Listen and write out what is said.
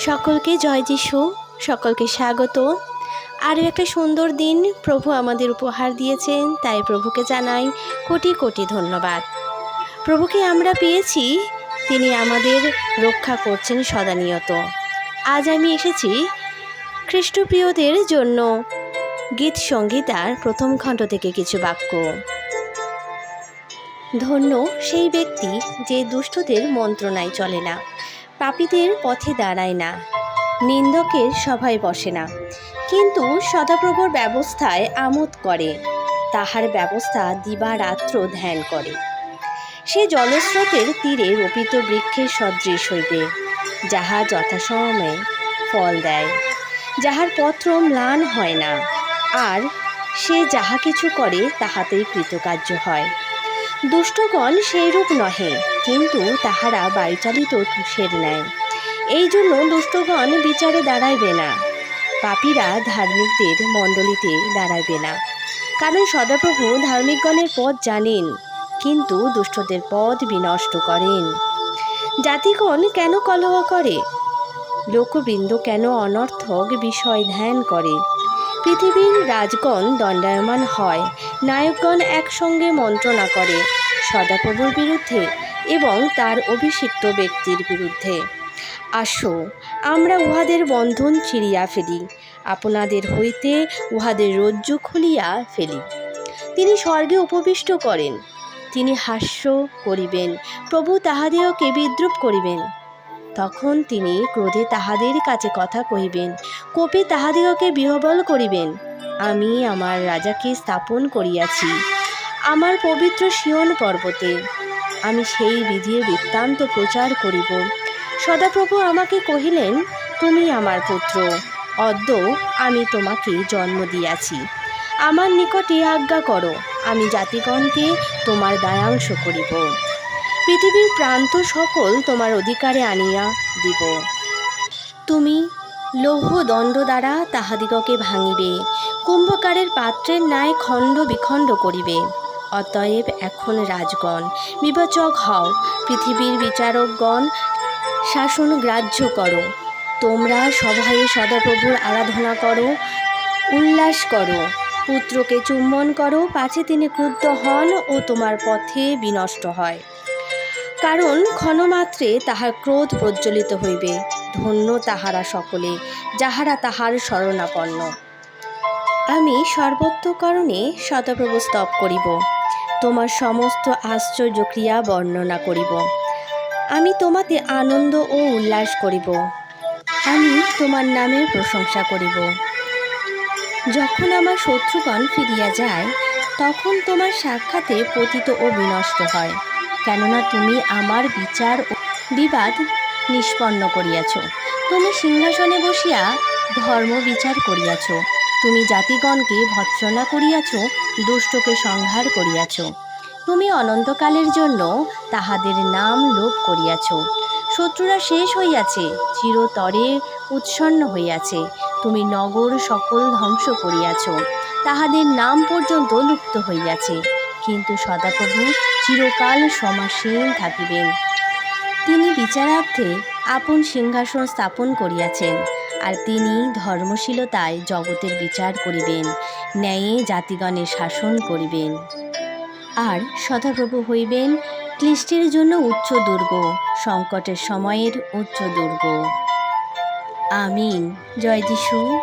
সকলকে জয় যিশু, সকলকে স্বাগত। আরও একটা সুন্দর দিন প্রভু আমাদের উপহার দিয়েছেন, তাই প্রভুকে জানাই কোটি কোটি ধন্যবাদ। প্রভুকে আমরা পেয়েছি, তিনি আমাদের রক্ষা করছেন সদানিয়ত আজ আমি এসেছি খ্রিস্টপ্রিয়দের জন্য গীত সঙ্গীতার প্রথম খণ্ড থেকে কিছু বাক্য। ধন্য সেই ব্যক্তি যে দুষ্টদের মন্ত্রণায় চলে না। পাপীদের পথে দাঁড়ায় না। নিন্দকের সভায় বসে না। কিন্তু সদাপ্রভুর ব্যবস্থায় আমোদ করে। তাহার ব্যবস্থা দিবারাত্র ধ্যান করে। সে জলস্রোতের তীরে রোপিত বৃক্ষের সদৃশ হইবে, যাহা যথাসময়ে ফল দেয়। যাহার পত্র ম্লান হয় না, আর সে যাহা কিছু করে, তাহাতেই কৃতকার্য হয়। দুষ্টগণ সেইরূপ নহে, কিন্তু তাহারা বায়ুচালিত তুষের ন্যায়। এই জন্য দুষ্টগণ বিচারে দাঁড়াইবে না। পাপীরা ধার্মিকদের মণ্ডলীতে দাঁড়াইবে না। কারণ সদাপ্রভু ধার্মিকগণের পথ জানেন, কিন্তু দুষ্টদের পথ বিনষ্ট করেন। জাতিগণ কেন কলহ করে? লোকবৃন্দ কেন অনর্থক বিষয় ধ্যান করে? পৃথিবীর রাজগণ দণ্ডায়মান হয়, নায়কগণ একসঙ্গে মন্ত্রণা করে। সদাপ্রভুর বিরুদ্ধে এবং তার অভিষিক্ত ব্যক্তির বিরুদ্ধে। আসো, আমরা উহাদের বন্ধন চিরিয়া ফেলি, আপনাদের হইতে উহাদের রজ্জু খুলিয়া ফেলি। তিনি স্বর্গে উপবিষ্ট করেন, তিনি হাস্য করিবেন, প্রভু তাহাদেরকে বিদ্রুপ করিবেন। তখন তিনি ক্রোধে তাহাদের কাছে কথা কহিবেন, কোপে তাহাদিগকে বিহবল করিবেন, আমি আমার রাজাকে স্থাপন করিয়াছি। আমার পবিত্র সিয়ন পর্বতে। আমি সেই বিধির বৃত্তান্ত প্রচার করিব। সদাপ্রভু আমাকে কহিলেন, তুমি আমার পুত্র। অদ্য আমি তোমাকে জন্ম দিয়াছি। আমার নিকটে আজ্ঞা করো, আমি জাতিগণকে তোমার দায়াংশ করিব। পৃথিবীর প্রান্ত সকল তোমার অধিকারে আনিয়া দিব। তুমি লৌহ দণ্ড দ্বারা তাহাদিগকে ভাঙিবে। কুম্ভকারের পাত্রের ন্যায় খণ্ড বিখণ্ড করিবে। অতএব এখন রাজগণ, বিবেচক হও, পৃথিবীর বিচারকগণ শাসন গ্রাহ্য করো। তোমরা সভায় সদাপ্রভুর আরাধনা করো, উল্লাস করো। পুত্রকে চুম্বন করো, পাছে তিনি ক্রুদ্ধ হন ও তোমার পথে বিনষ্ট হয়। কারণ ক্ষণমাত্রে তাহার ক্রোধ প্রজ্বলিত হইবে, ধন্য তাহারা সকলে, যাহারা তাহার শরণাপন্ন। আমি সর্বত্রকরণে শতপ্রভু স্তব করিব। তোমার সমস্ত আশ্চর্য ক্রিয়া বর্ণনা করিব। আমি তোমাতে আনন্দ ও উল্লাস করিব। আমি তোমার নামের প্রশংসা করিব। যখন আমার শত্রুগণ ফিরিয়া যায়, তখন তোমার সাক্ষাতে পতিত ও বিনষ্ট হয়, কেননা তুমি আমার বিচার ও বিবাদ নিষ্পন্ন করিয়াছ। তুমি সিংহাসনে বসিয়া ধর্ম বিচার করিয়াছ। তুমি জাতিগণকে ভৎসনা করিয়াছ, দুষ্টকে সংহার করিয়াছ। তুমি অনন্তকালের জন্য তাহাদের নাম লোপ করিয়াছ। শত্রুরা শেষ হইয়াছে, চিরতরে উৎসন্ন হইয়াছে। তুমি নগর সকল ধ্বংস করিয়াছ, তাহাদের নাম পর্যন্ত লুপ্ত হইয়াছে। কিন্তু সদাপ্রভু চিরকাল সমাসীন থাকিবেন। তিনি বিচারার্থে আপন সিংহাসন স্থাপন করিয়াছেন। আর তিনি ধর্মশীলতায় জগতের বিচার করিবেন, ন্যায়ে জাতিগণের শাসন করিবেন। আর সদাপ্রভু হইবেন ক্লিষ্টির জন্য উচ্চ দুর্গ, সংকটের সময়ের উচ্চ দুর্গ। আমিন। জয় যিশু।